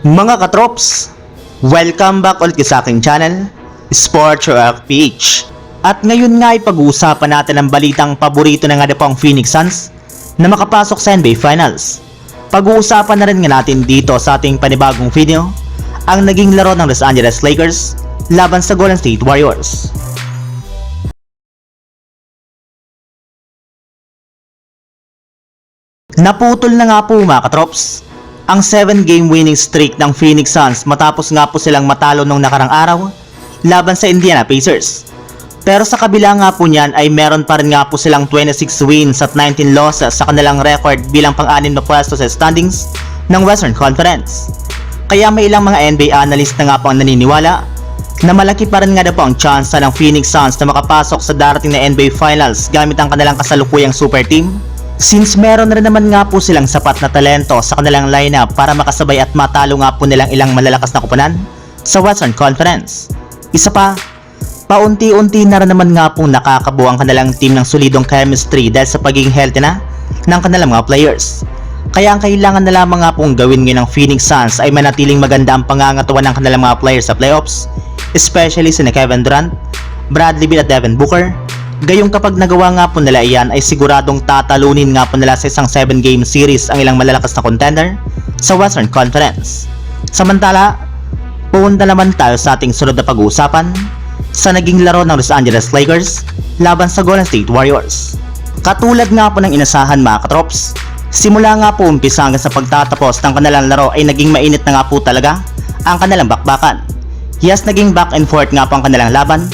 Mga katrops, welcome back ulit sa aking channel, Sports Rock PH. At ngayon nga ay pag-uusapan natin ang balitang paborito na nga na po ang Phoenix Suns na makapasok sa NBA Finals. Pag-uusapan na rin nga natin dito sa ating panibagong video ang naging laro ng Los Angeles Lakers laban sa Golden State Warriors. Naputol na nga po mga katrops ang 7 game winning streak ng Phoenix Suns matapos nga po silang matalo nung nakarang araw laban sa Indiana Pacers. Pero sa kabila nga po niyan ay meron pa rin nga po silang 26 wins at 19 losses sa kanilang record bilang pang-anim na pwesto sa standings ng Western Conference. Kaya may ilang mga NBA analyst na nga po ang naniniwala na malaki pa rin nga na po ang chance ng Phoenix Suns na makapasok sa darating na NBA Finals gamit ang kanilang kasalukuyang super team Since meron rin naman nga po silang sapat na talento sa kanilang lineup para makasabay at matalo nga po nilang ilang malalakas na kupunan sa Western Conference. Isa pa, paunti-unti na rin naman nga pong nakakabuo ang kanilang team ng solidong chemistry dahil sa pagiging healthy na ng kanilang mga players. Kaya ang kailangan na lamang nga pong gawin ngayon ng Phoenix Suns ay manatiling maganda ang pangangatuan ng kanilang mga players sa playoffs, especially si Kevin Durant, Bradley Beal at Devin Booker, Gayong kapag nagawa nga po nila iyan ay siguradong tatalunin nga po nila sa isang 7 game series ang ilang malalakas na contender sa Western Conference. Samantala, pupunta naman tayo sa ating sunod na pag-uusapan sa naging laro ng Los Angeles Lakers laban sa Golden State Warriors. Katulad nga po ng inasahan mga katrops, simula nga po umpisa hanggang sa pagtatapos ng kanilang laro ay naging mainit na nga po talaga ang kanilang bakbakan. Yes, naging back and forth nga po ang kanilang laban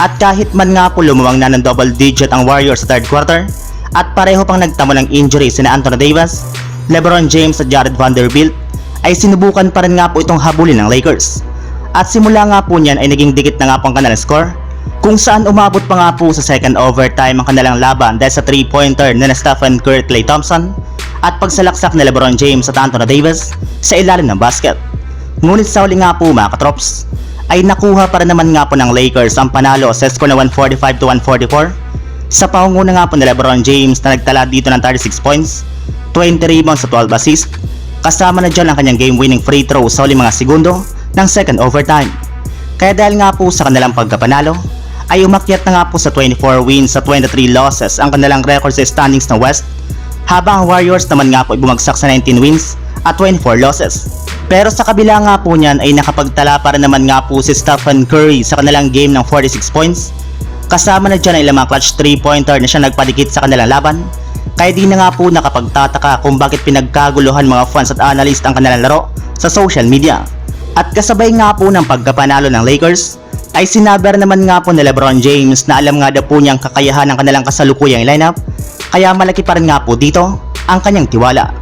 at kahit man nga po lumawang na ng double digit ang Warriors sa third quarter at pareho pang nagtamo ng injury sina Anthony Davis, LeBron James at Jared Vanderbilt ay sinubukan pa rin nga po itong habulin ng Lakers. At simula nga po niyan ay naging dikit na nga po ang kanilang score kung saan umabot pa nga po sa second overtime ang kanilang laban dahil sa 3-pointer na na Stephen Curry at Klay Thompson at pagsalaksak ni LeBron James at Anthony Davis sa ilalim ng basket. Ngunit sa huli nga po mga katrops, ay nakuha para naman nga po ng Lakers ang panalo sa score na 145 to 144 sa pangunguna nga po ni LeBron James na nagtala dito ng 36 points, 20 rebounds sa 12 assists, kasama na dyan ang kanyang game-winning free throw sa huling mga segundo ng second overtime. Kaya dahil nga po sa kanilang pagkapanalo, ay umakyat na nga po sa 24 wins sa 23 losses ang kanilang record sa standings ng West, habang ang Warriors naman nga po ay bumagsak sa 19 wins at 24 losses. Pero sa kabila nga po niyan ay nakapagtala para naman nga po si Stephen Curry sa kanilang game ng 46 points. Kasama na dyan ang ilang mga clutch 3-pointer na siya nagpadikit sa kanilang laban. Kaya di na nga po nakapagtataka kung bakit pinagkaguluhan mga fans at analyst ang kanilang laro sa social media. At kasabay nga po ng pagkapanalo ng Lakers, ay sinabi naman nga po ni Lebron James na alam nga daw po niyang kakayahan ng kanilang kasalukuyang lineup, kaya malaki pa rin nga po dito ang kanyang tiwala.